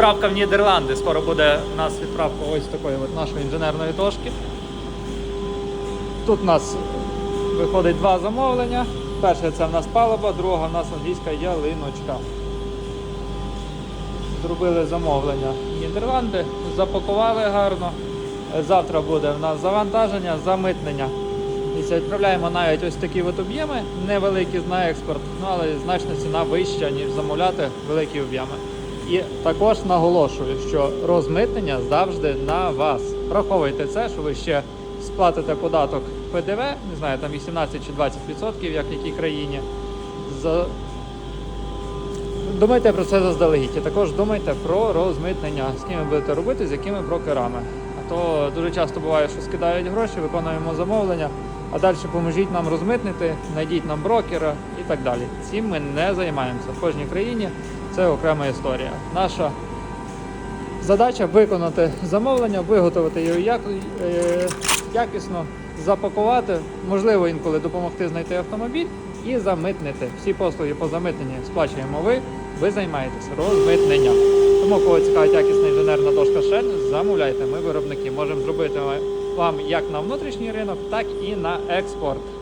Відправка в Нідерланди. Скоро буде у нас відправка ось такої от нашої інженерної дошки. Тут у нас виходить два замовлення. Перше це в нас палуба, друга в нас англійська ялиночка. Зробили замовлення в Нідерланди, запакували гарно. Завтра буде в нас завантаження, замитнення. І відправляємо навіть ось такі от об'єми, невеликі на експорт, ну, але значно ціна вища, ніж замовляти великі об'єми. І також наголошую, що розмитнення завжди на вас. Враховуйте це, що ви ще сплатите податок ПДВ, не знаю, там 18 чи 20%, як в якій країні. За... Думайте про це заздалегідь. І також думайте про розмитнення, з ким ви будете робити, з якими брокерами. А то дуже часто буває, що скидають гроші, виконуємо замовлення, а далі поможіть нам розмитнити, знайдіть нам брокера і так далі. Цим ми не займаємося. В кожній країні це окрема історія. Наша задача виконати замовлення, виготовити його як, е, якісно, запакувати, можливо, інколи допомогти знайти автомобіль і замитнити. Всі послуги по замитненні сплачуємо ви, ви займаєтесь розмитненням. Тому, кого цікавить якісна інженерна дошка Shell, замовляйте. Ми виробники можемо зробити вам як на внутрішній ринок, так і на експорт.